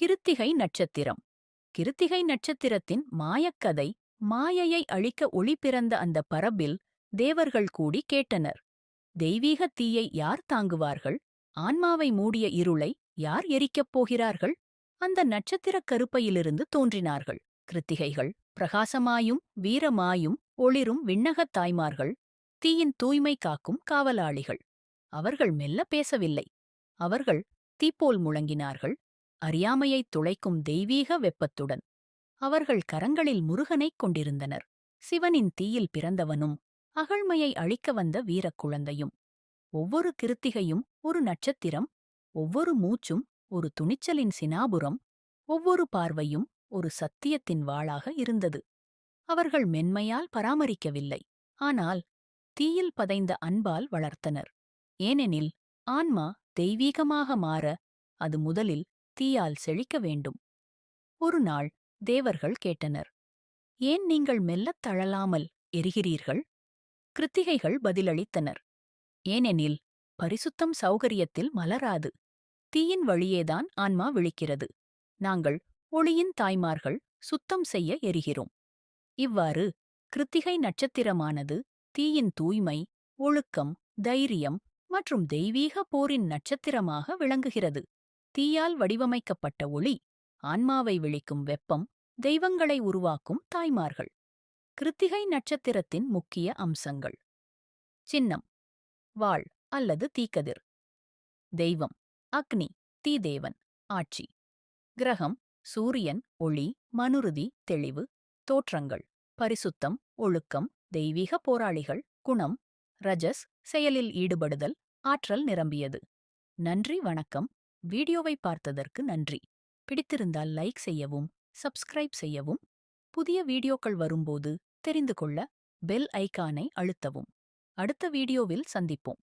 கிருத்திகை நட்சத்திரம். கிருத்திகை நட்சத்திரத்தின் மாயக்கதை மாயையை அழிக்க ஒளி பிறந்த அந்த பரப்பில் தேவர்கள் கூடி கேட்டனர். தெய்வீக தீயை யார் தாங்குவார்கள்? ஆன்மாவை மூடிய இருளை யார் எரிக்கப் போகிறார்கள்? அந்த நட்சத்திரக் கருப்பையிலிருந்து தோன்றினார்கள். கிருத்திகைகள் பிரகாசமாயும் வீரமாயும் ஒளிரும் விண்ணகத் தாய்மார்கள் தீயின் தூய்மை காக்கும் காவலாளிகள். அவர்கள் மெல்ல பேசவில்லை. அவர்கள் தீப்போல் முழங்கினார்கள். அறியாமையைத் துளைக்கும் தெய்வீக வெப்பத்துடன். அவர்கள் கரங்களில் முருகனைக் கொண்டிருந்தனர். சிவனின் தீயில் பிறந்தவனும் அகழ்மையை அழிக்க வந்த வீரக் குழந்தையும். ஒவ்வொரு கிருத்திகையும் ஒரு நட்சத்திரம் ஒவ்வொரு மூச்சும் ஒரு துணிச்சலின் சினாபுரம் ஒவ்வொரு பார்வையும் ஒரு சத்தியத்தின் வாளாக இருந்தது. அவர்கள் மென்மையால் பராமரிக்கவில்லை. ஆனால் தீயில் பதைந்த அன்பால் வளர்த்தனர். ஏனெனில் ஆன்மா தெய்வீகமாக மாற அது முதலில் தீயால் செழிக்க வேண்டும். ஒரு நாள் தேவர்கள் கேட்டனர் ஏன் நீங்கள் மெல்லத் தழலாமல் எரிகிறீர்கள்? கிருத்திகைகள் பதிலளித்தனர் ஏனெனில் பரிசுத்தம் சௌகரியத்தில் மலராது. தீயின் வழியேதான் ஆன்மா விழிக்கிறது. நாங்கள் ஒளியின் தாய்மார்கள் சுத்தம் செய்ய எரிகிறோம். இவ்வாறு கிருத்திகை நட்சத்திரமானது தீயின் தூய்மை ஒழுக்கம் தைரியம் மற்றும் தெய்வீக போரின் நட்சத்திரமாக விளங்குகிறது. தீயால் வடிவமைக்கப்பட்ட ஒளி ஆன்மாவை விழிக்கும் வெப்பம் தெய்வங்களை உருவாக்கும் தாய்மார்கள். கிருத்திகை நட்சத்திரத்தின் முக்கிய அம்சங்கள். சின்னம் வாள் அல்லது தீக்கதிர். தெய்வம் அக்னி தீதேவன் ஆட்சி. கிரகம் சூரியன் ஒளி மனுருதி தெளிவு தோற்றங்கள் பரிசுத்தம் ஒழுக்கம் தெய்வீக போராளிகள் குணம் ரஜஸ் செயலில் ஈடுபடுதல் ஆற்றல் நிரம்பியது. நன்றி வணக்கம். வீடியோவை பார்த்ததற்கு நன்றி. பிடித்திருந்தால் லைக் செய்யவும் சப்ஸ்கிரைப் செய்யவும் புதிய வீடியோக்கள் வரும்போது தெரிந்து கொள்ள பெல் ஐக்கானை அழுத்தவும். அடுத்த வீடியோவில் சந்திப்போம்.